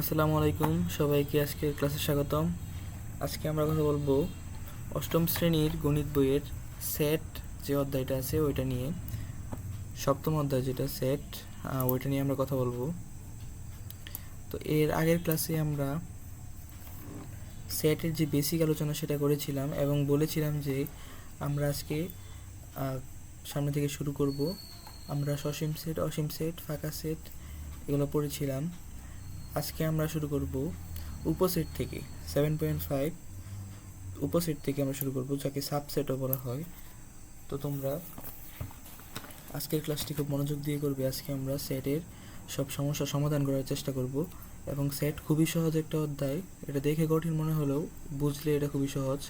আসসালামু আলাইকুম, সবাইকে আজকের ক্লাসে স্বাগতম। আজকে আমরা কথা বলব অষ্টম শ্রেণির গণিত বইয়ের সেট যে অধ্যায়টা আছে ওইটা নিয়ে। সপ্তম অধ্যায় যেটা সেট ওইটা নিয়ে আমরা কথা বলব। তো এর আগের ক্লাসে আমরা সেটের যে বেসিক আলোচনা সেটা করেছিলাম এবং বলেছিলাম যে আমরা আজকে সামনে থেকে শুরু করব। আমরা সসীম সেট অসীম সেট ফাঁকা সেট এগুলো পড়েছিলাম। আজকে আমরা শুরু করব উপসেট থেকে সেভেন পয়েন্ট ফাইভ উপসেট থেকে আমরা শুরু করব, যাকে সাবসেটও বলা হয়। তো তোমরা আজকের ক্লাসটি খুব মনোযোগ দিয়ে করবে। আজকে আমরা সেটের সব সমস্যা সমাধান করার চেষ্টা করব এবং সেট খুবই সহজ একটা অধ্যায়। এটা দেখে কঠিন মনে হলেও বুঝলে এটা খুবই সহজ।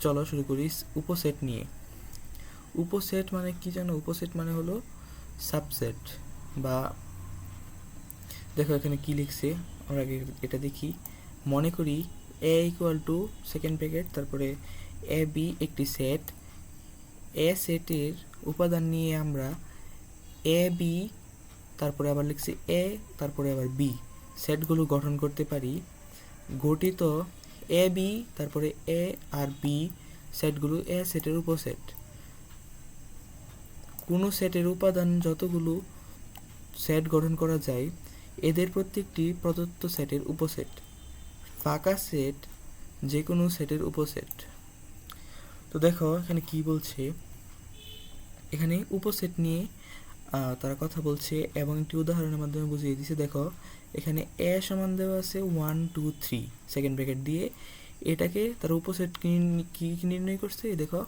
চলো শুরু করি উপসেট নিয়ে। উপসেট মানে কি জানো? উপসেট মানে হলো সাবসেট বা দেখো এখানে কি লিখছে, আমরা আগে এটা দেখি। মনে করি A equal to second bracket তারপরে এ বি একটি সেট এ সেটের উপাদান নিয়ে আমরা এ বি তারপরে আবার লিখছি এ তারপরে আবার বি সেটগুলো গঠন করতে পারি। গঠিত এ বি তারপরে এ আর বি সেটগুলো এ সেটের উপসেট কোনো সেটের উপাদান যতগুলো সেট গঠন করা যায় এদের প্রত্যেকটি প্রদত্ত সেটের উপসেট। ফাঁকা সেট যে কোনো সেটের উপসেট। তো দেখো, এখানে কি বলছে? এখানে উপসেট নিয়ে তারা কথা বলছে এবং একটি উদাহরণের মাধ্যমে বুঝিয়ে দিছে, দেখো, এখানে এ সমান দেওয়া আছে one, two, three. Second bracket দিয়ে এটাকে তারা উপসেট কি নির্ণয় করছে? দেখো,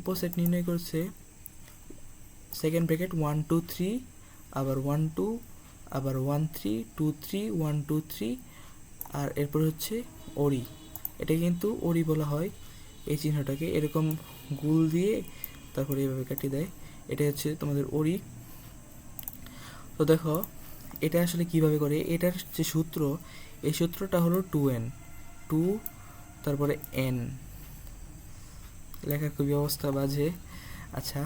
উপসেট নির্ণয় করছে, second bracket one, two, three, আবার ওয়ান, টু আবার one three two three one two three আর এরপর হচ্ছে ওড়ি। এটা কিন্তু ওরি বলা হয়। এই চিহ্নটাকে এরকম গুল দিয়ে তারপরে এইভাবে কাটিয়ে দেয়। এটা হচ্ছে তোমাদের ওরি তো দেখো, এটা আসলে কীভাবে করে? এটার যে সূত্র, এই সূত্রটা হলো টু এন টু তারপরে এন লেখার খুবই অবস্থা বাজে। আচ্ছা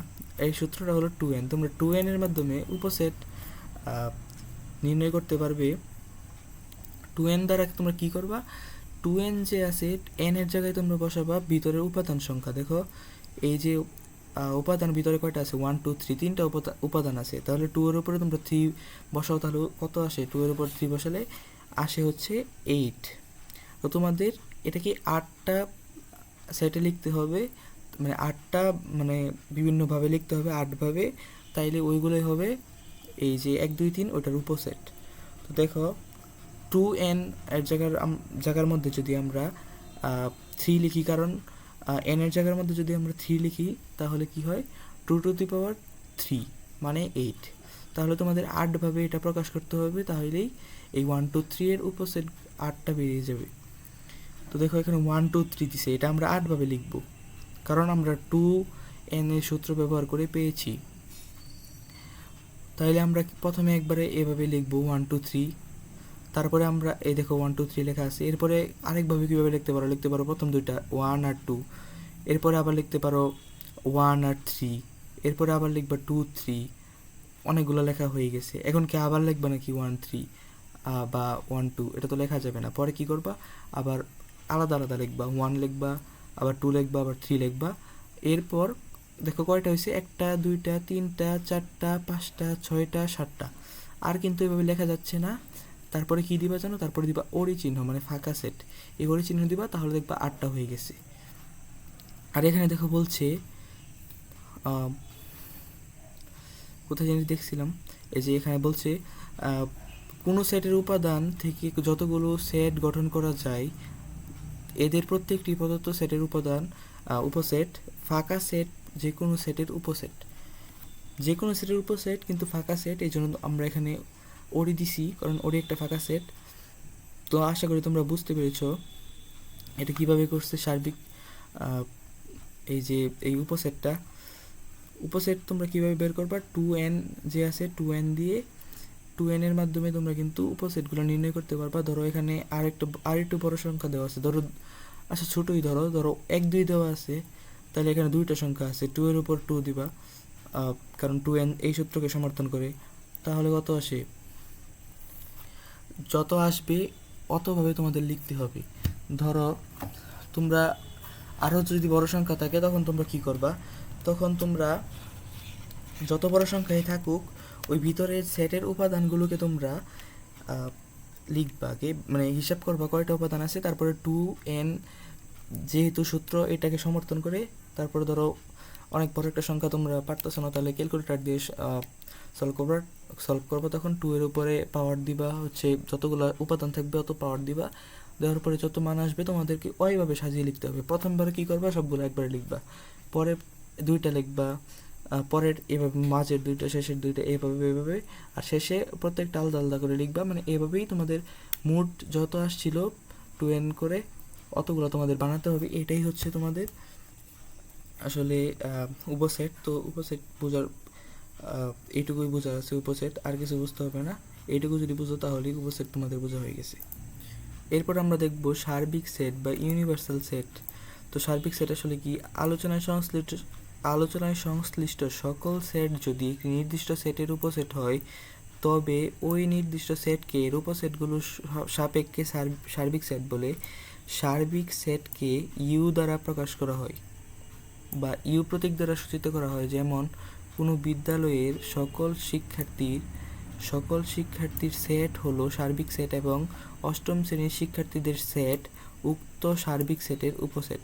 এই সূত্রটা হলো টু এন তোমরা টু এন এর মাধ্যমে উপসেট নির্ণয় করতে পারবে। টু এন দ্বারা তোমরা কি করবা? টু এন যে আছে এন এর জায়গায় তোমরা বসাবা ভিতরের উপাদান সংখ্যা। দেখো, এই যে উপাদান ভিতরে কয়টা আছে? ওয়ান টু থ্রি তিনটা উপাদা- উপাদান আছে। তাহলে টু এর উপরে তোমরা থ্রি বসাও, তাহলে কত আসে? টু এর উপর থ্রি বসালে আসে হচ্ছে এইট তো তোমাদের এটা কি আটটা সেটে লিখতে হবে। মানে আটটা মানে বিভিন্নভাবে লিখতে হবে আটভাবে তাইলে ওইগুলোই হবে এই যে এক, দুই, তিন, ওইটার উপসেট। তো দেখো টু এন এর জায়গার জায়গার মধ্যে যদি আমরা থ্রি লিখি, কারণ এন এর জায়গার মধ্যে যদি আমরা থ্রি লিখি, তাহলে কি হয়? Two two the power three মানে এইট তাহলে তোমাদের আটভাবে এটা প্রকাশ করতে হবে, তাহলেই এই ওয়ান টু থ্রি এর উপসেট আটটা বেরিয়ে যাবে। তো দেখো, এখানে ওয়ান টু থ্রি দিছে, এটা আমরা আটভাবে লিখব। কারণ আমরা টু এন এর সূত্র ব্যবহার করে পেয়েছি। তাহলে আমরা প্রথমে একবারে এভাবে লিখব ওয়ান টু থ্রি তারপরে আমরা, এই দেখো ওয়ান টু থ্রি লেখা আছে। এরপরে আরেকভাবে কীভাবে লিখতে পারো? লিখতে পারো প্রথম দুইটা ওয়ান আর টু এরপরে আবার লিখতে পারো ওয়ান আর থ্রি এরপরে আবার লিখবা টু থ্রি অনেকগুলো লেখা হয়ে গেছে। এখন কি আবার লিখবা নাকি ওয়ান থ্রি বা ওয়ান টু এটা তো লেখা যাবে না। পরে কি করবা? আবার আলাদা আলাদা লিখবা। ওয়ান লিখবা, আবার টু লিখবা, আবার থ্রি লিখবা। এরপর দেখো কয়টা হয়েছে? একটা, দুইটা, তিনটা, চারটা, পাঁচটা, ছয়টা, সাতটা। আর কিন্তু এভাবে লেখা যাচ্ছে না। তারপরে কি দিবা জানো? তারপরে দিবা ওরি চিহ্ন মানে ফাঁকা সেট এই ওরি চিহ্ন দিবা, তাহলে দেখবা আটটা হয়ে গেছে। আর এখানে দেখো বলছে কোথায় জানি দেখছিলাম। এই যে এখানে বলছে কোনো সেটের উপাদান থেকে যতগুলো সেট গঠন করা যায়, এদের প্রত্যেকটি প্রদত্ত সেটের উপাদান উপসেট, ফাঁকা সেট যে কোনো সেটের উপসেট যে কোনো সেটের উপসেট কিন্তু ফাঁকা সেট এই জন্য আমরা এখানে ওরি দিছি, কারণ ওরি একটা ফাঁকা সেট তো আশা করি তোমরা বুঝতে পেরেছ এটা কীভাবে করছে সার্বিক এই যে, এই উপসেটটা উপসেট তোমরা কীভাবে বের করবা? টু এন যে আছে টু এন দিয়ে টু এন এর মাধ্যমে তোমরা কিন্তু উপসেটগুলো নির্ণয় করতে পারবা। ধরো এখানে আর একটু আর একটু বড় সংখ্যা দেওয়া আছে। ধরো আচ্ছা ছোটোই ধরো ধরো এক, দুই দেওয়া আছে। তাহলে এখানে দুইটা সংখ্যা আছে টু এর উপর টু দিবা কারণ টু এন, এই সূত্রকে সমর্থন করে। তাহলে কত আসে? যত আসবে, অতভাবে তোমাদের লিখতে হবে। ধরো, তোমরা আরও যদি বড় সংখ্যা থাকে, তখন তোমরা কি করবা? তখন তোমরা যত বড় সংখ্যায় থাকুক, ওই ভিতরের সেটের উপাদানগুলোকে তোমরা লিখবা আগে মানে হিসাব করবা কয়টা উপাদান আছে, তারপরে টু এন যেহেতু সূত্র এটাকে সমর্থন করে, তারপরে ধরো অনেক বড় একটা সংখ্যা তোমরা পারতেছো না, তাহলে ক্যালকুলেটার দিয়ে সলভ করবার সলভ করব তখন টু এর উপরে পাওয়ার দিবা, হচ্ছে যতগুলো উপাদান থাকবে অত পাওয়ার দিবা। দেওয়ার পরে যত মান আসবে তোমাদেরকে ওইভাবে সাজিয়ে লিখতে হবে। প্রথমবার কি করবা? সবগুলো একবারে লিখবা। পরে দুইটা লিখবা পরের এভাবে মাঝের দুইটা, শেষের দুইটা এভাবে এভাবে আর শেষে প্রত্যেকটা আলাদা আলাদা করে লিখবা। মানে এভাবেই তোমাদের মুড যত আসছিল টু এন করে অতগুলো তোমাদের বানাতে হবে, এটাই হচ্ছে তোমাদের আসলে উপসেট। তো উপসেট বোঝার এইটুকুই বোঝা আছে উপসেট, আর কিছু বুঝতে হবে না। এইটুকু যদি বুঝো তাহলেই উপসেট তোমাদের বোঝা হয়ে গেছে। এরপর আমরা দেখব সার্বিক সেট বা ইউনিভার্সাল সেট। তো সার্বিক সেট আসলে কি? আলোচনায় সংশ্লিষ্ট আলোচনায় সংশ্লিষ্ট সকল সেট যদি একটি নির্দিষ্ট সেটের উপসেট হয়, তবে ওই নির্দিষ্ট সেটকে এর উপসেটগুলোর সাপেক্ষে সার- সার্বিক সেট বলে সার্বিক সেটকে ইউ দ্বারা প্রকাশ করা হয় বা ইউ প্রতীক দ্বারা সূচিত করা হয়। যেমন, কোনো বিদ্যালয়ের সকল শিক্ষার্থীর সকল শিক্ষার্থীর সেট হলো সার্বিক সেট এবং অষ্টম শ্রেণির শিক্ষার্থীদের সেট উক্ত সার্বিক সেটের উপসেট।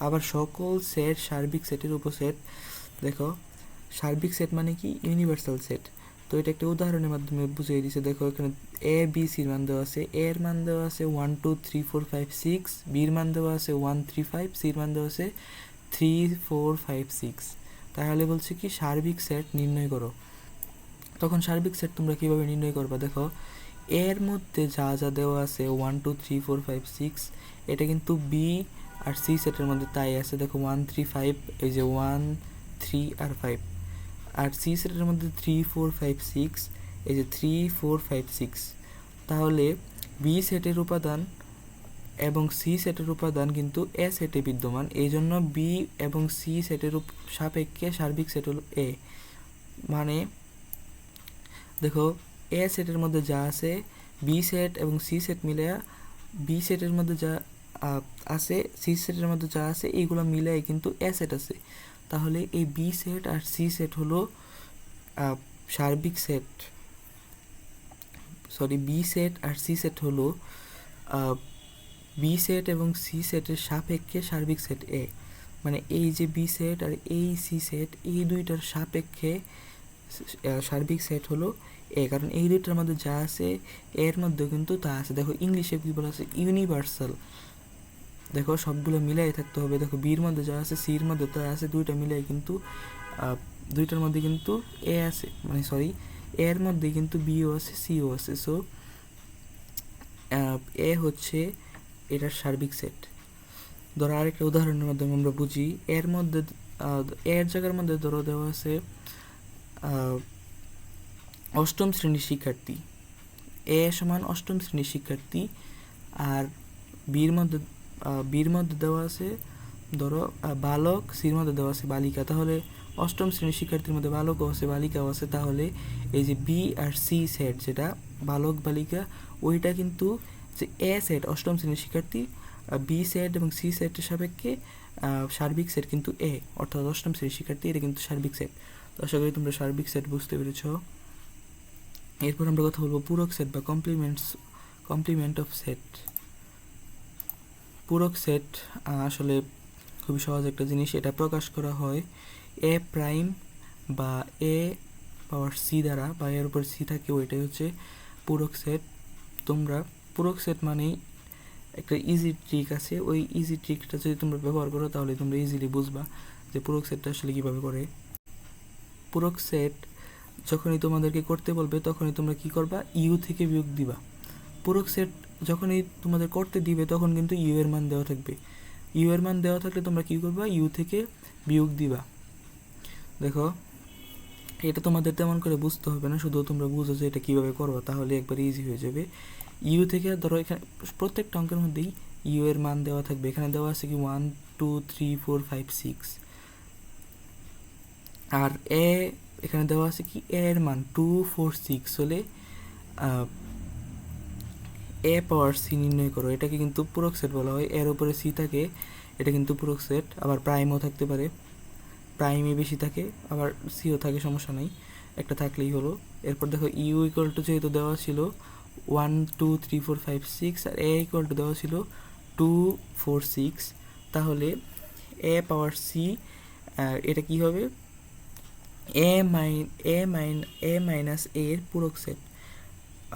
আবার সকল সেট সার্বিক সেটের উপসেট, দেখো, সার্বিক সেট মানে কি? Universal set. তো এটা একটা উদাহরণের মাধ্যমে বুঝিয়ে দিছে। দেখো, এখানে এ বি সির মান দেওয়া আছে। এ এর মান দেওয়া আছে one two three four five six বির মান দেওয়া আছে ওয়ান থ্রি ফাইভ সির মান দেওয়া আছে থ্রি ফোর ফাইভ সিক্স তাহলে বলছে কি, সার্বিক সেট নির্ণয় করো। তখন সার্বিক সেট তোমরা কীভাবে নির্ণয় করবা? দেখো এর মধ্যে যা যা দেওয়া আছে one two three four five six এটা কিন্তু বি আর সি সেটের মধ্যে তাই আছে। দেখো ওয়ান থ্রি ফাইভ এই যে ওয়ান থ্রি আর ফাইভ আর সি সেটের মধ্যে থ্রি ফোর ফাইভ সিক্স এই যে থ্রি ফোর ফাইভ সিক্স তাহলে বি সেটের উপাদান এবং সি সেটের উপাদান কিন্তু এ সেটে বিদ্যমান। এই জন্য বি এবং সি সেটের সাপেক্ষে সার্বিক সেট হল এ মানে দেখো এ সেটের মধ্যে যা আছে বি সেট এবং সি সেট মিলে বি সেটের মধ্যে যা আছে সি সেটের মধ্যে যা আছে, এইগুলো মিলে কিন্তু এ সেট আছে। তাহলে এই বি সেট আর সি সেট হলো সার্বিক সেট সরি বি সেট আর সি সেট হলো বি সেট এবং সি সেটের সাপেক্ষে সার্বিক সেট এ মানে এই যে বি সেট আর এই সি সেট এই দুইটার সাপেক্ষে সার্বিক সেট হলো এ কারণ এই দুইটার মধ্যে যা আছে, এর মধ্যে কিন্তু তা আছে। দেখো ইংলিশে কি বলা আছে? ইউনিভার্সাল দেখো, সবগুলো মিলাই থাকতে হবে। দেখো, বির মধ্যে যা আছে, সির মধ্যে তা আছে, দুইটা মিলাই কিন্তু দুইটার মধ্যে কিন্তু এ আছে মানে সরি এর মধ্যে কিন্তু বিও আছে, সিও আছে। সো এ হচ্ছে এটার সার্বিক সেট। ধরো, আরেকটা উদাহরণের মাধ্যমে আমরা বুঝি এর মধ্যে এর জায়গার মধ্যে ধরো দেওয়া আছে অষ্টম শ্রেণির শিক্ষার্থী। এ সমান অষ্টম শ্রেণির শিক্ষার্থী, আর বির মধ্যে বির মধ্যে দেওয়া আছে, ধরো বালক সির মধ্যে দেওয়া আছে, বালিকা। তাহলে অষ্টম শ্রেণির শিক্ষার্থীর মধ্যে বালকও আছে, বালিকাও আছে। তাহলে এই যে বি আর সি সেট যেটা, বালক, বালিকা, ওইটা কিন্তু যে এ সেট, অষ্টম শ্রেণির শিক্ষার্থী বি সেট এবং সি সেটের সাপেক্ষে সার্বিক সেট কিন্তু এ, অর্থাৎ অষ্টম শ্রেণির শিক্ষার্থী, এটা কিন্তু সার্বিক সেট। তো আশা করি তোমরা সার্বিক সেট বুঝতে পেরেছ। এরপর আমরা কথা বলব পূরক সেট বা কমপ্লিমেন্টস কমপ্লিমেন্ট অফ সেট পূরক সেট আসলে খুবই সহজ একটা জিনিস। এটা প্রকাশ করা হয় এ প্রাইম বা এ পাওয়ার সি দ্বারা, বা এর উপর সি থাকে ওইটাই হচ্ছে পূরক সেট। তোমরা, পূরক সেট মানেই একটা ইজি ট্রিক আছে। ওই ইজি ট্রিকটা যদি তোমরা ব্যবহার করো, তাহলে তোমরা ইজিলি বুঝবা যে পূরক সেটটা আসলে কীভাবে করে। পূরক সেট যখনই তোমাদেরকে করতে বলবে, তখনই তোমরা কি করবা? ইউ থেকে বিয়োগ দিবা। পূরক সেট যখনই তোমাদের করতে দিবে, তখন কিন্তু ইউ এর মান দেওয়া থাকবে। ইউ এর মান দেওয়া থাকলে তোমরা কি করবা? ইউ থেকে বিয়োগ দিবা। দেখো, এটা তোমাদের তেমন করে বুঝতে হবে না, শুধু তোমরা বুঝো যে এটা কীভাবে করব, তাহলে একবার ইজি হয়ে যাবে। ইউ থেকে ধরো এখানে প্রত্যেকটা অঙ্কের মধ্যেই ইউ এর মান দেওয়া থাকবে। এখানে দেওয়া আছে কি one two three four five six R A, এখানে দেওয়া আছে কি এর মান টু ফোর সিক্স হলে এ পাওয়ার সি নির্ণয় করো, এটাকে কিন্তু পূরক সেট বলা হয়। এর উপরে সি থাকে, এটা কিন্তু পূরক সেট আবার প্রাইমও থাকতে পারে। প্রাইমে বেশি থাকে, আবার সিও থাকে, সমস্যা নেই। একটা থাকলেই হলো। এরপর দেখো ইউ ইকুয়াল টু যেহেতু দেওয়া ছিল one two three four five six R A equal to দেওয়া ছিল টু ফোর সিক্স তাহলে এ পাওয়ার সি এটা কি হবে? এ মাইন এ মাইন এ মাইনাস এর পূরক সেট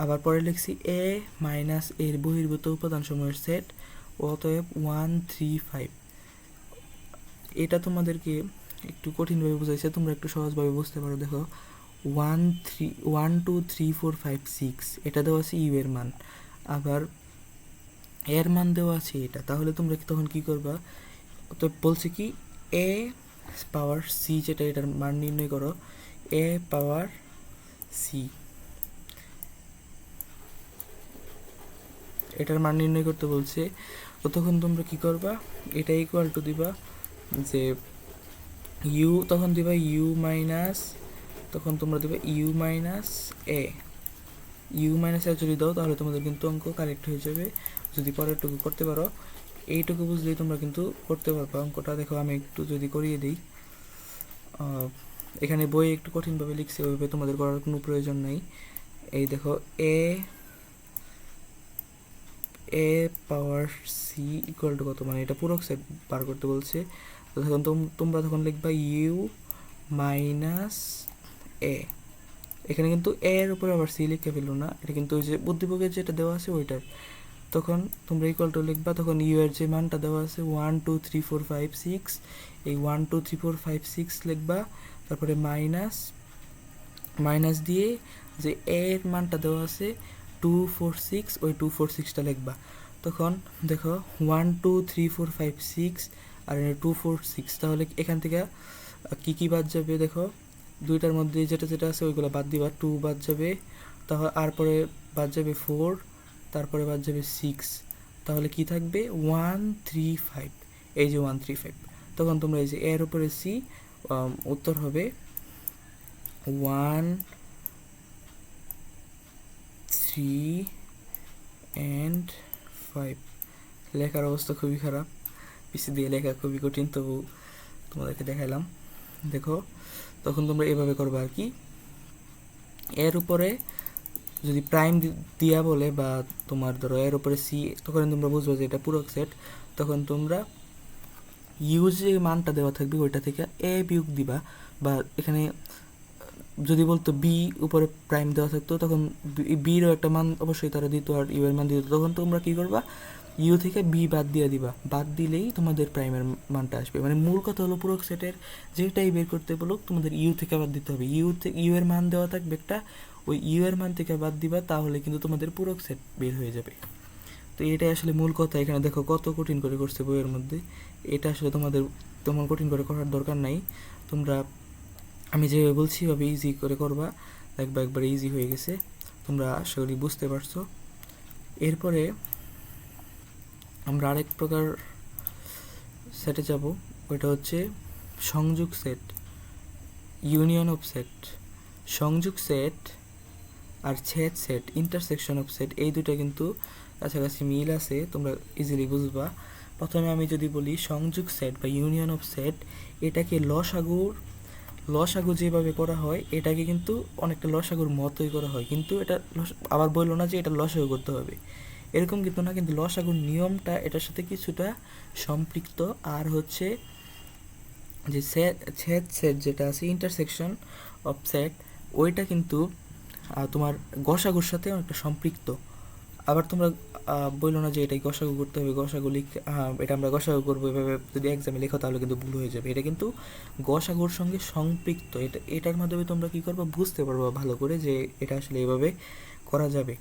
আবার পরে লিখছি এ মাইনাস এর বহির্ভূত উপাদান সমূহের সেট অতএব ওয়ান থ্রি ফাইভ এটা তোমাদেরকে একটু কঠিনভাবে বোঝাইছে, তোমরা একটু সহজভাবে বুঝতে পারো, দেখো। One three one two three four five six এটা দেওয়া আছে ইউ এর মান। আবার এর মান দেওয়া আছে এটা। তাহলে তোমরা তখন কি করবা? তো বলছে কি এ পাওয়ার সি যেটা এটার মান নির্ণয় করো এ পাওয়ার সি এটার মান নির্ণয় করতে বলছে তো তখন তোমরা কি করবা? এটা ইকুয়াল টু দিবা যে ইউ তখন দিবা ইউ মাইনাস তখন তোমরা দিবা U minus A U minus A যদি দাও, তাহলে তোমাদের কিন্তু অঙ্ক কারেক্ট হয়ে যাবে। যদি পরেরটুকু করতে পারো, এইটুকু বুঝলেই তোমরা কিন্তু করতে পারবে। অঙ্কটা দেখো, আমি একটু যদি করিয়ে দিই। এখানে বই একটু কঠিনভাবে লিখছে, ওইভাবে তোমাদের করার কোনো প্রয়োজন নেই। এই দেখো A A power C equal to কত? মানে এটা পুরো সেট বার করতে বলছে। তখন তোম- তোমরা তখন লিখবা ইউ মাইনাস এ এখানে কিন্তু এর উপরে আবার সি লিখে ফেলল না। এটা কিন্তু ওই যে বুদ্ধিভোগের যেটা দেওয়া আছে ওইটার। তখন তোমরা ইকুয়াল টু লিখবা, তখন ইউ এর যে মানটা দেওয়া আছে one two three four five six এই one two three four five six লিখবা, তারপরে মাইনাস মাইনাস দিয়ে যে এ এর মানটা দেওয়া আছে টু ফোর সিক্স ওই টু ফোর সিক্সটা লিখবা। তখন দেখো one two three four five six আর টু ফোর সিক্স তাহলে এখান থেকে কী কি বাদ যাবে দেখো? দুইটার মধ্যে যেটা যেটা আছে ওইগুলো বাদ দিবা। টু বাদ যাবে, তাহলে আর পরে বাদ যাবে ফোর তারপরে বাদ যাবে সিক্স তাহলে কি থাকবে? ওয়ান থ্রি ফাইভ এই যে ওয়ান থ্রি ফাইভ তখন তোমরা এই যে এর উপরে সি উত্তর হবে ওয়ান থ্রি অ্যান্ড ফাইভ লেখার অবস্থা খুবই খারাপ। পিসি দিয়ে লেখা খুবই কঠিন, তবু তোমাদেরকে দেখাইলাম। দেখো, তখন তোমরা এভাবে করবে আর কি। এর উপরে যদি প্রাইম দিয়া বলে বা তোমার ধরো এর উপরে সি তখন তোমরা বুঝবে যে এটা পুরো সেট তখন তোমরা ইউজ যে মানটা দেওয়া থাকবে ওইটা থেকে এ বিয়োগ দিবা বা এখানে যদি বলতো বি উপরে প্রাইম দেওয়া থাকতো, তখন বিরও একটা মান অবশ্যই তারা দিত আর ইউ এর মান দিত। তখন তোমরা কি করবা? ইউ থেকে বি বাদ দিয়ে দিবা। বাদ দিলেই তোমাদের প্রাইমের মানটা আসবে। মানে মূল কথা হলো পুরো সেটের যেটাই বের করতে বলো তোমাদের ইউ থেকে বাদ দিতে হবে। ইউ থেকে ইউ এর মান দেওয়া থাকবে একটা, ওই ইউ এর মান থেকে বাদ দিবা, তাহলে কিন্তু তোমাদের পুরো সেট বের হয়ে যাবে। তো এটাই আসলে মূল কথা। এখানে দেখো কত কঠিন করে করছে বইয়ের মধ্যে। এটা আসলে তোমাদের তেমন কঠিন করে করার দরকার নাই। তোমরা আমি যেভাবে বলছি এভাবে ইজি করে করবা। দেখবা একবার ইজি হয়ে গেছে। তোমরা আশা করি বুঝতে পারছ। এরপরে আমরা আরেক প্রকার সেটে যাব। ওইটা হচ্ছে সংযোগ সেট ইউনিয়ন অফ সেট সংযোগ সেট আর ছেদ সেট ইন্টারসেকশন অফ সেট এই দুটো কিন্তু কাছাকাছি মিল আছে, তোমরা ইজিলি বুঝবা। প্রথমে আমি যদি বলি সংযোগ সেট বা ইউনিয়ন অফ সেট এটাকে লসাগুর লসাগু যেভাবে করা হয়, এটাকে কিন্তু অনেকটা লসাগুর মতোই করা হয়। কিন্তু এটা আবার বলল না যে এটা লসাগু করতে হবে। এরকম কিন্তু না, কিন্তু লসাগুর নিয়মটা এটার সাথে কিছুটা সম্পৃক্ত। আর হচ্ছে যে ছেদ সেট যেটা আছে ইন্টারসেকশন অফ সেট ওইটা কিন্তু তোমার গসাগুর সাথে অনেকটা সম্পৃক্ত। আবার তোমরা বলল না যে এটাই গসাগু করতে হবে? গসাগু লিখ হ্যাঁ এটা আমরা গসাগু করব। এভাবে যদি এক্সামে লেখো তাহলে কিন্তু ভুল হয়ে যাবে। এটা কিন্তু গসাগুর সঙ্গে সম্পৃক্ত। এটা, এটার মাধ্যমে তোমরা কী করবে? বুঝতে পারব ভালো করে যে এটা আসলে এভাবে করা যাবে।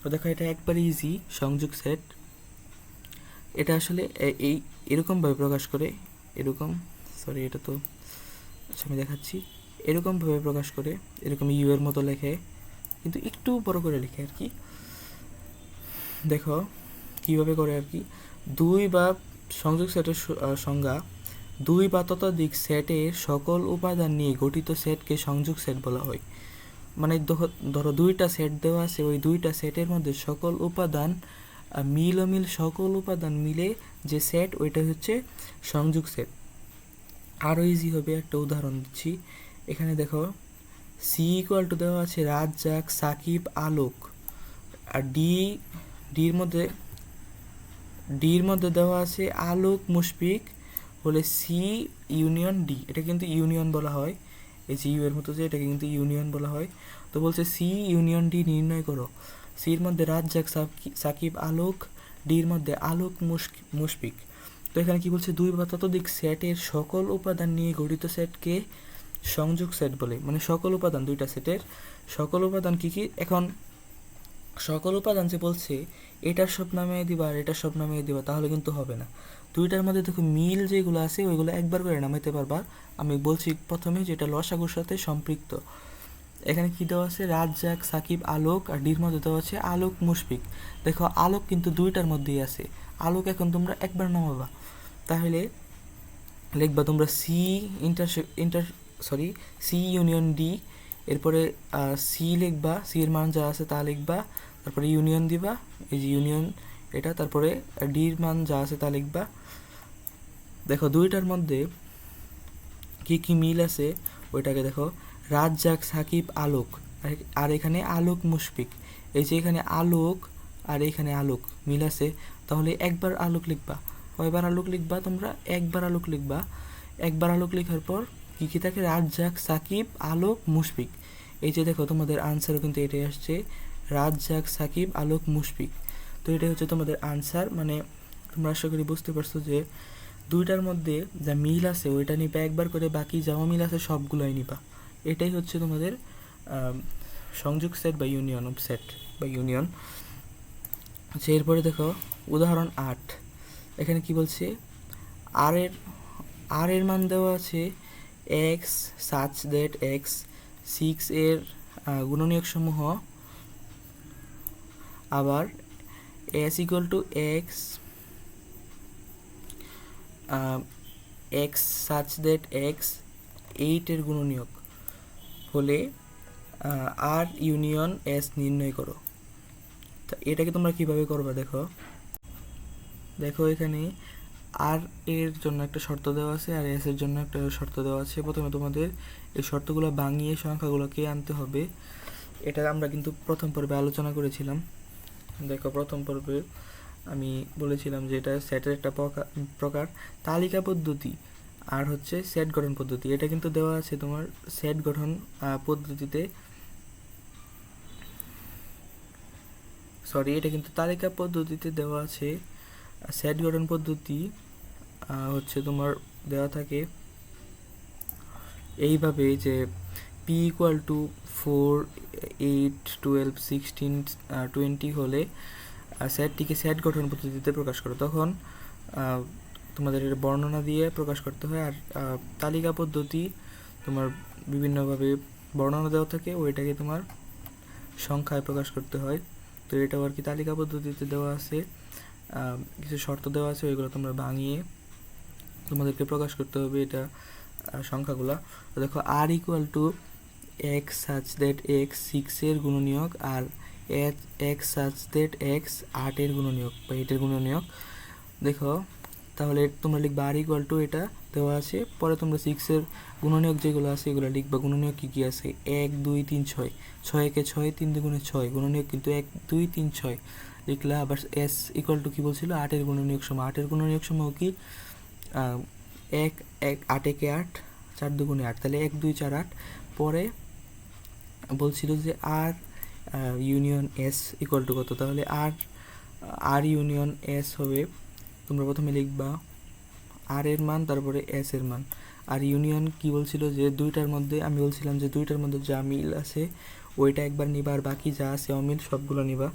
তো দেখো, এটা একবারে ইজি সংযোগ সেট এটা আসলে এই, এরকমভাবে প্রকাশ করে, এরকম সরি এটা তো আচ্ছা আমি দেখাচ্ছি। এরকমভাবে প্রকাশ করে, এরকম ইউ এর মতো লেখে, কিন্তু একটু বড় করে লেখে আর কি। দেখো, কীভাবে করে আর কি? দুই বা সংযোগ সেটের সংজ্ঞা। দুই বা ততোধিক সেটের সকল উপাদান নিয়ে গঠিত সেটকে সংযোগ সেট বলা হয়। মানে ধরো দুইটা সেট দেওয়া আছে, ওই দুইটা সেটের মধ্যে সকল উপাদান মিল অমিল সকল উপাদান মিলে যে সেট ওইটা হচ্ছে সংযোগ সেট। আরও ইজি হবে, একটা উদাহরণ দিচ্ছি। এখানে দেখো সি ইকুয়াল টু দেওয়া আছে রাজ্জাক, সাকিব, আলোক। আর ডি ডির মধ্যে ডির মধ্যে দেওয়া আছে আলোক মুশফিক হলে সি ইউনিয়ন ডি এটা কিন্তু ইউনিয়ন বলা হয়। এই যে ইউ এর মতো যে, এটাকে কিন্তু ইউনিয়ন বলা হয়। তো বলছে সি ইউনিয়ন ডি নির্ণয় করো। সির মধ্যে রাজ্জাক, সাকি- সাকিব, আলোক ডির মধ্যে আলোক মুশফিক। তো এখানে কি বলছে? দুই বা ততোধিক সেটের সকল উপাদান নিয়ে গঠিত সেটকে সংযোগ সেট বলে। মানে সকল উপাদান, দুইটা সেটের সকল উপাদান কি কি? এখন সকল উপাদান যে বলছে, এটার সব নামে দিবা আর এটার সব নামে দিবা, তাহলে কিন্তু হবে না। দুইটার মধ্যে দেখো মিল যেগুলো আছে, ওইগুলো একবার করে নামাইতে পারবা। আমি বলছি প্রথমে যেটা লসাগুর সাথে সম্পৃক্ত। এখানে কি দেওয়া আছে? রাজ্জাক, সাকিব, আলোক আর ডির মধ্যে দেওয়া আছে আলোক, মুশফিক। দেখো আলোক কিন্তু দুইটার মধ্যেই আছে। আলোক এখন তোমরা একবার নামাবা। তাহলে লিখবা তোমরা C inter inter sorry, C union D এরপরে সি লিখবা সি এর মান যা আছে তা লিখবা, তারপরে ইউনিয়ন দিবা, এই যে ইউনিয়ন এটা, তারপরে ডির মান যা আছে তা লিখবা। দেখো, দুইটার মধ্যে কি কি মিল আছে, ওইটাকে দেখো, রাজ্জাক, সাকিব, আলোক। আর- এখানে আলোক মুশফিক। এই যে এখানে আলোক আর এখানে আলোক মিল আছে, তাহলে একবার আলোক লিখবা। কয়বার আলোক লিখবা তোমরা? একবার আলোক লিখবা। একবার আলোক লেখার পর কি কি থাকে রাজ্জাক, সাকিব, আলোক, মুশফিক। এই যে দেখো তোমাদের আনসারও কিন্তু এটাই আসছে, রাজ্জাক, সাকিব, আলোক, মুশফিক। তো এটাই হচ্ছে তোমাদের আনসার মানে তোমরা আশা করি বুঝতে পারছ যে দুইটার মধ্যে যা মিল আছে ওইটা নিবা, একবার করে বাকি যা মিল আছে সবগুলোই নিবা। এটাই হচ্ছে তোমাদের সংযোগ সেট বা ইউনিয়ন অফ সেট বা ইউনিয়ন আচ্ছা এরপরে দেখো, উদাহরণ আট। এখানে কি বলছে? আর এর আর এর মান দেওয়া আছে x such that x six এর আহ, গুণনীয়ক সমূহ। আবার S equal to x x such that x এইটের গুণনীয়ক। হলে আর ইউনিয়ন এস নির্ণয় করো। এটাকে তোমরা কীভাবে করবে দেখো? দেখো এখানে আর এর জন্য একটা শর্ত দেওয়া আছে আর এস এর জন্য একটা শর্ত দেওয়া আছে। প্রথমে তোমাদের এই শর্তগুলো ভাঙিয়ে সংখ্যাগুলোকে আনতে হবে। এটা আমরা কিন্তু প্রথম পর্বে আলোচনা করেছিলাম। দেখো, প্রথম পর্বে আমি বলেছিলাম যে এটা সেটের একটা প্রকা- প্রকার তালিকা পদ্ধতি আর হচ্ছে সেট গঠন পদ্ধতি। এটা কিন্তু দেওয়া আছে তোমার সেট গঠন পদ্ধতিতে। সরি এটা কিন্তু তালিকা পদ্ধতিতে দেওয়া আছে। সেট গঠন পদ্ধতি হচ্ছে তোমার দেওয়া থাকে এইভাবে যে P equal to four eight twelve sixteen twenty হলে সেটটিকে সেট গঠন পদ্ধতিতে প্রকাশ করো। তখন তোমাদের বর্ণনা দিয়ে প্রকাশ করতে হয়। আর তালিকা পদ্ধতি তোমার বিভিন্নভাবে বর্ণনা দেওয়া থাকে, ওইটাকে তোমার সংখ্যায় প্রকাশ করতে হয়। তো এটাও আর কি তালিকা পদ্ধতিতে দেওয়া আছে। কিছু শর্ত দেওয়া আছে, ওইগুলো তোমরা ভাঙিয়ে তোমাদেরকে প্রকাশ করতে হবে এটা সংখ্যাগুলা। দেখো R equal to x such that x সিক্সের গুণনীয়ক আর এক্স সাচ দ্যাট এক্স আটের গুণনীয়ক বা এইটের গুণনীয়ক। দেখো, তাহলে তোমরা লিখবা আর ইকুয়াল টু এটা দেওয়া আছে, পরে তোমরা সিক্সের গুণনীয়ক যেগুলো আছে এগুলো লিখবা। গুণনীয়ক কী কী আছে? এক, দুই, তিন, ছয়। ছয় একে ছয়, তিন দুগুণে ছয়। গুণনীয়ক কিন্তু এক, দুই, তিন, ছয়। লিখলা, আবার এস ইকুয়াল টু কী বলছিল? আটের গুণনীয়ক সময় আটের গুণনীয়ক সময় কি? এক এক, আট, একে আট, চার দুগুণে আট। তাহলে এক, দুই, চার, আট। পরে বলছিল যে R union S equal to কত? তাহলে আর আর ইউনিয়ন এস হবে, তোমরা প্রথমে লিখবা, আর এর মান, তারপরে এস এর মান। আর ইউনিয়ন কি বলছিল যে দুইটার মধ্যে, আমি বলছিলাম যে দুইটার মধ্যে যা মিল আছে, ওইটা একবার নিবা, আর বাকি যা আছে অমিল, সবগুলো নিবা।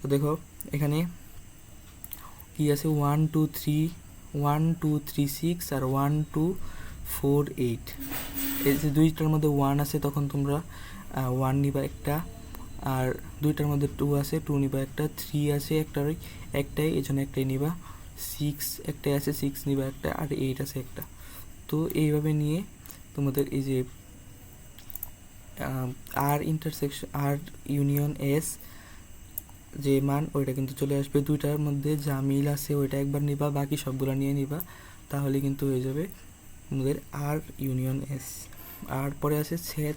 তো দেখো, এখানে কি আছে? One two three one two three six আর ওয়ান টু ফোর এইট এই যে দুইটার মধ্যে ওয়ান আছে, তখন তোমরা ওয়ান নিবা একটা, আর দুইটার মধ্যে টু আছে টু নিবা একটা থ্রি আছে একটার, একটাই এই জন্য একটাই নিবা। সিক্স একটাই আছে সিক্স নিবা একটা, আর এইট আছে একটা। তো এইভাবে নিয়ে তোমাদের এই যে আর ইন্টারসেকশন আর ইউনিয়ন এস যে মান, ওইটা কিন্তু চলে আসবে। দুইটার মধ্যে যা মিল আছে, ওইটা একবার নিবা, বাকি সবগুলো নিয়ে নিবা, তাহলে কিন্তু হয়ে যাবে আমাদের আর ইউনিয়ন এস আর পরে আছে সেট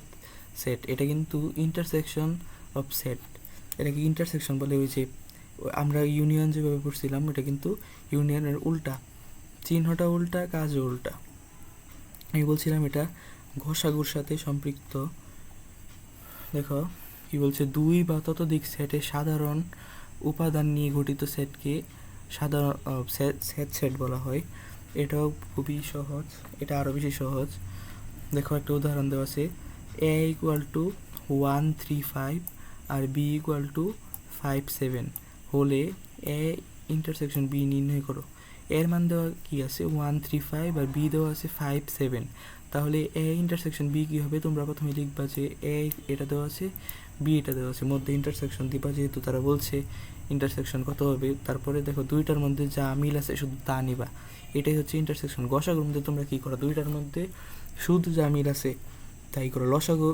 সেট এটা কিন্তু ইন্টারসেকশন অফ সেট এটাকে ইন্টারসেকশন বলে ওই যে, আমরা ইউনিয়ন যেভাবে পড়ছিলাম এটা কিন্তু ইউনিয়নের উল্টা, চিহ্নটা উল্টা কাজ উল্টা। আমি বলছিলাম এটা ঘষাগুর সাথে সম্পৃক্ত। দেখো। কি বলছে, দুই বা ততোধিক সেটের সাধারণ উপাদান নিয়ে গঠিত সেটকে সাধারণ সেট সেট বলা হয়। এটাও খুবই সহজ, এটা আরও বেশি সহজ। দেখো একটা উদাহরণ দেওয়া আছে। A equal to one three five R B equal to five seven হলে এ ইন্টারসেকশন বি নির্ণয় করো। এর মান দেওয়া কি আছে? ওয়ান থ্রি ফাইভ আর বি দেওয়া আছে ফাইভ সেভেন তাহলে এ ইন্টারসেকশন বি কী হবে? তোমরা প্রথমে লিখবা যে এ এটা দেওয়া আছে বি এটা দেওয়া আছে। মধ্যে ইন্টারসেকশন দিবা যেহেতু তারা বলছে ইন্টারসেকশন কত হবে? তারপরে দেখো দুইটার মধ্যে যা মিল আছে শুধু তা নিবা। এটাই হচ্ছে ইন্টারসেকশন গসাগুর মধ্যে তোমরা কী করো? দুইটার মধ্যে শুধু যা মিল আছে তাই করো। লসাগু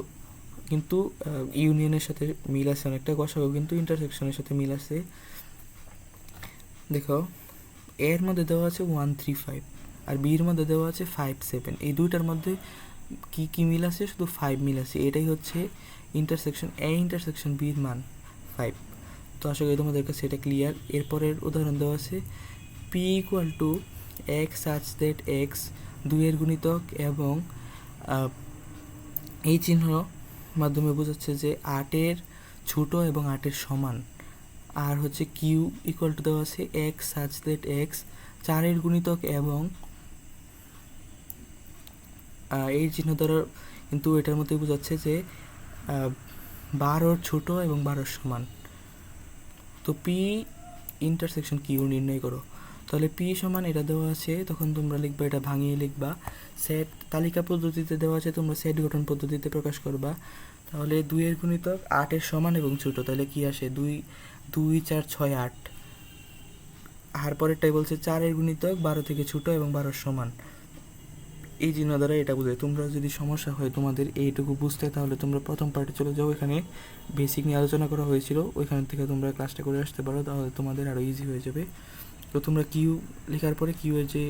কিন্তু ইউনিয়নের সাথে মিল আছে অনেকটা। গসাগু কিন্তু ইন্টারসেকশনের সাথে মিল আছে। দেখো, এর মধ্যে দেওয়া আছে ওয়ান থ্রি ফাইভ আর বির মধ্যে দেওয়া আছে ফাইভ সেভেন এই দুইটার মধ্যে কি কি মিল আছে? শুধু ফাইভ মিল আছে। এটাই হচ্ছে ইন্টারসেকশন এ ইন্টারসেকশন বির মান ফাইভ তো আশা করি তোমাদের কাছে এটা ক্লিয়ার এরপরের উদাহরণ দেওয়া আছে P equal to x such that x দুইয়ের গুণিতক এবং এই চিহ্ন মাধ্যমে বোঝাচ্ছে যে আটের ছোট এবং আটের সমান। আর হচ্ছে কিউ ইকুয়াল টু দেওয়া আছে এক্স সাচ দ্যাট এক্স চারের গুণিতক এবং এই চিহ্ন দ্বারা কিন্তু এটার মধ্যে বোঝাচ্ছে যে বারোর ছোট এবং বারোর সমান। তো পি ইন্টারসেকশন কিউ নির্ণয় করো। তাহলে পি সমান এটা দেওয়া আছে, তখন তোমরা লিখবা, এটা ভাঙিয়ে লিখবা। সেট তালিকা পদ্ধতিতে দেওয়া আছে, তোমরা সেট গঠন পদ্ধতিতে প্রকাশ করবা। তাহলে দুইয়ের গুণিতক আটের সমান এবং ছোট, তাহলে কি আসে? দুই দুই, চার, ছয়, আট। আর পরেরটাই বলছে চারের গুণিতক বারো থেকে ছোট এবং বারোর সমান। এই চিহ্ন দ্বারা এটা বোঝায় তোমরা যদি সমস্যা হয় তোমাদের এইটুকু বুঝতে, তাহলে তোমরা প্রথম পার্টে চলে যাও। এখানে বেসিক নিয়ে আলোচনা করা হয়েছিল। ওইখান থেকে তোমরা ক্লাসটা করে আসতে পারো, তাহলে তোমাদের আরও ইজি হয়ে যাবে। তো তোমরা কিউ লেখার পরে কিউ এর যে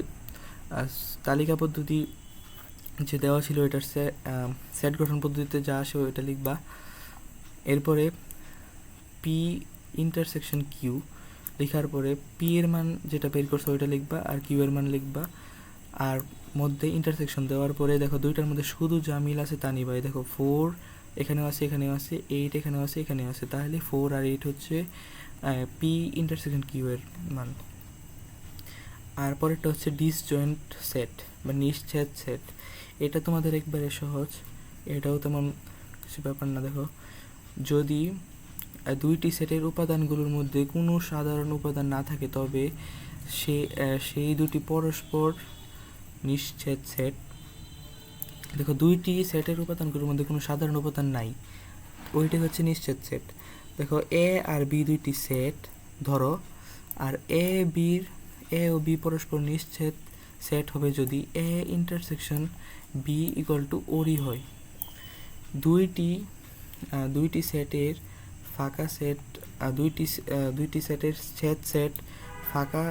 তালিকা পদ্ধতি যে দেওয়া ছিল, এটার সেট গঠন পদ্ধতিতে যা আসে ওইটা লিখবা। এরপরে পি ইন্টারসেকশন কিউ লেখার পরে পি এর মান যেটা বের করছ, ওইটা লিখবা, আর কিউ এর মান লিখবা। আর মধ্যে ইন্টারসেকশন দেওয়ার পরে দেখো দুইটার মধ্যে শুধু যা মিল আছে তা নিবা দেখো ফোর এখানেও আছে এখানেও আছে এইট এখানেও আছে এখানেও আছে। তাহলে ফোর আর এইট হচ্ছে পি ইন্টারসেকশন কিউ এর মান। আর পরেরটা হচ্ছে ডিসজয়েন্ট সেট বা নিশ্চেদ সেট এটা তোমাদের একবারে সহজ। এটাও তেমন কিছু ব্যাপার না, দেখো। যদি দুইটি সেটের উপাদানগুলোর মধ্যে কোনো সাধারণ উপাদান না থাকে, তবে সে সেই দুটি পরস্পর নিশ্চেদ সেট। দেখো, দুইটি সেটের উপাদানগুলোর মধ্যে কোনো সাধারণ উপাদান নাই। ওইটা হচ্ছে নিশ্চেদ সেট। দেখো এ আর বি দুইটি সেট, ধরো, আর এ বির এ ও বি পরস্পর নিশ্চেদ সেট হবে যদি A intersection B equal to ওরি হয়। দুইটি দুইটি সেটের ফাঁকা সেট দুইটি দুইটি সেটের সেট সেট ফাঁকা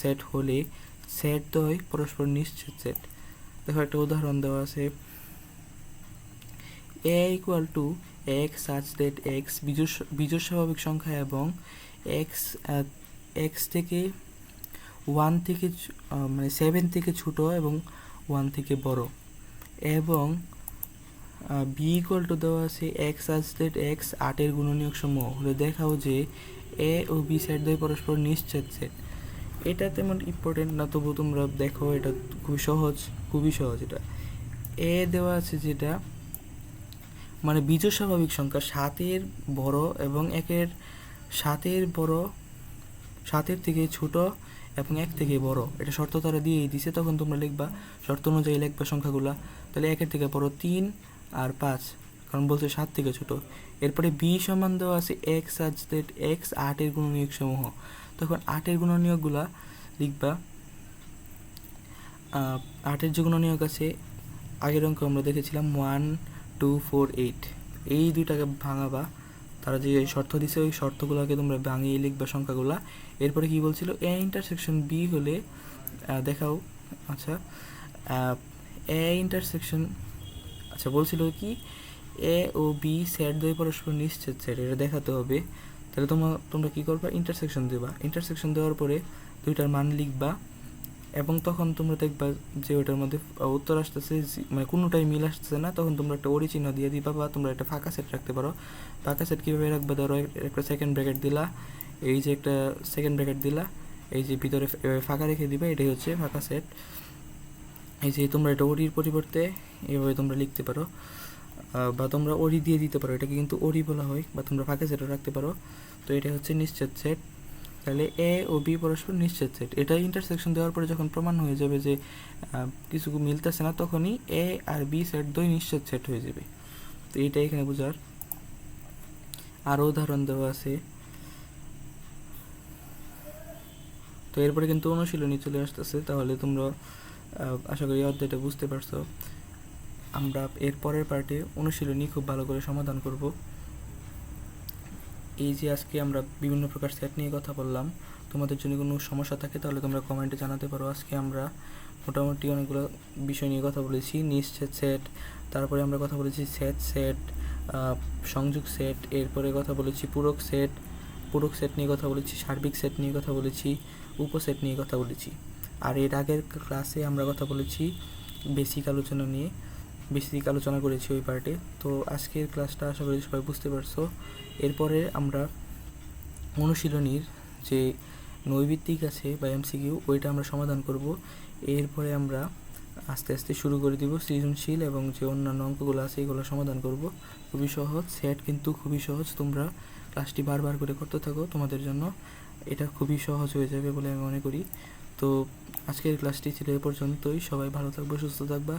সেট হলে সেট দ্বয় পরস্পর নিশ্চিত সেট দেখো একটা উদাহরণ দেওয়া আছে। A equal to x such that x বিজোড় স্বাভাবিক সংখ্যা এবং এক্স এক্স থেকে ওয়ান থেকে মানে সেভেন থেকে ছোট এবং ওয়ান থেকে বড়। এবং বি ইকুয়াল টু দেওয়া আছে এক্স আজ ডেট এক্স আটের গুণনীয়ক সমূহ। হলে দেখাও যে এ ও বি সেট দুই পরস্পর নিশ্চেদ সেট এটা তেমন ইম্পর্টেন্ট না তবু তোমরা দেখো, এটা খুবই সহজ খুবই সহজ এটা। এ দেওয়া আছে যেটা মানে বীজোড় স্বাভাবিক সংখ্যা, সাতের বড় এবং একের, সাতের বড়, সাতের থেকে ছোট এবং এক থেকে বড়। এটা শর্ত তারা দিয়েই দিছে, তখন তোমরা লিখবা, শর্ত অনুযায়ী লিখবা সংখ্যাগুলা। তাহলে একের থেকে বড় তিন আর পাঁচ, কারণ বলছে সাত থেকে ছোট। এরপরে বি সমান দেওয়া আছে, এক্স আজ এক্স আটের গুণনীয়ক সমূহ। তখন আটের গুণনীয়কগুলা লিখবা। আটের যে গুণনীয়ক আছে, আগের অঙ্ক আমরা দেখেছিলাম ওয়ান টু ফোর এইট এই দুইটাকে ভাঙাবা, তারা যে শর্ত দিছে, ওই শর্তগুলোকে তোমরা ভাঙিয়ে লিখবা সংখ্যাগুলা। এরপরে কি বলছিল? এ ইন্টারসেকশন বি হলে দেখাও। আচ্ছা এ ইন্টারসেকশন আচ্ছা বলছিল কি? এ ও বি সেট দুই পরস্পর নিশ্চিত সেট এটা দেখাতে হবে। তাহলে তোমরা তোমরা কী করবা? ইন্টারসেকশন দেবা। ইন্টারসেকশন দেওয়ার পরে দুইটার মান লিখবা এবং তখন তোমরা দেখবা যে ওটার মধ্যে উত্তর আসতেছে মানে কোনোটাই মিল আসতেছে না। তখন তোমরা একটা ওরি চিহ্ন দিয়ে দিবা বা তোমরা একটা ফাঁকা সেট রাখতে পারো। ফাঁকা সেট কীভাবে রাখবা? ধরো, একটা সেকেন্ড ব্র্যাকেট দিলা। এই যে একটা সেকেন্ড ব্র্যাকেট দিলা। এই যে ভিতরে ফাঁকা রেখে দিবে। এটাই হচ্ছে ফাঁকা সেট এই যে তোমরা এটা ওরির পরিবর্তে এভাবে তোমরা লিখতে পারো। বা তোমরা ওরি দিয়ে দিতে পারো, এটাকে কিন্তু ওরি বলা হয়, বা তোমরা ফাঁকা সেটও রাখতে পারো। তো এটা হচ্ছে নিশ্চিত সেট তাহলে এ ও বি পরস্পর নিশ্চিত সেট এটা ইন্টারসেকশন দেওয়ার পরে যখন প্রমাণ হয়ে যাবে যে কিছু মিলতেছে না, তখনই এ আর বি সেট দুই নিশ্চিত সেট হয়ে যাবে। তো এইটা এখানে বোঝার। আরও উদাহরণ দেওয়া আছে। তো এরপরে কিন্তু অনুশীলনী চলে আসতেছে। তাহলে তোমরা আশা করি অধ্যায়টা বুঝতে পারছ। আমরা এর পরের পার্টে অনুশীলনী খুব ভালো করে সমাধান করব। এই যে আজকে আমরা বিভিন্ন প্রকার সেট নিয়ে কথা বললাম, তোমাদের যদি কোনো সমস্যা থাকে তাহলে তোমরা কমেন্টে জানাতে পারো। আজকে আমরা মোটামুটি অনেকগুলো বিষয় নিয়ে কথা বলেছি, নিশ্চিত সেট তারপরে আমরা কথা বলেছি সেট সেট সংযোগ সেট এরপরে কথা বলেছি পূরক সেট পূরক সেট নিয়ে কথা বলেছি, সার্বিক সেট নিয়ে কথা বলেছি উপসেট নিয়ে কথা বলেছি। আর এর আগের ক্লাসে আমরা কথা বলেছি বেসিক আলোচনা নিয়ে। বেসিক আলোচনা করেছি ওই পার্টে। তো আজকের ক্লাসটা আশা করি সবাই বুঝতে পারছ। এরপরে আমরা অনুশীলনীর যে নৈবিত্তিক আছে বা এমসিকিউ, ওইটা আমরা সমাধান করব। এরপরে আমরা আস্তে আস্তে শুরু করে দিব সৃজনশীল এবং যে অন্যান্য অঙ্কগুলো আছে এগুলো সমাধান করব। খুবই সহজ, সেট কিন্তু খুবই সহজ। তোমরা ক্লাসটি বারবার করে করতে থাকো, তোমাদের জন্য এটা খুবই সহজ হয়ে যাবে বলে আমি মনে করি। তো আজকের ক্লাসটি ছিল এ পর্যন্তই। সবাই ভালো থাকবে, সুস্থ থাকবা।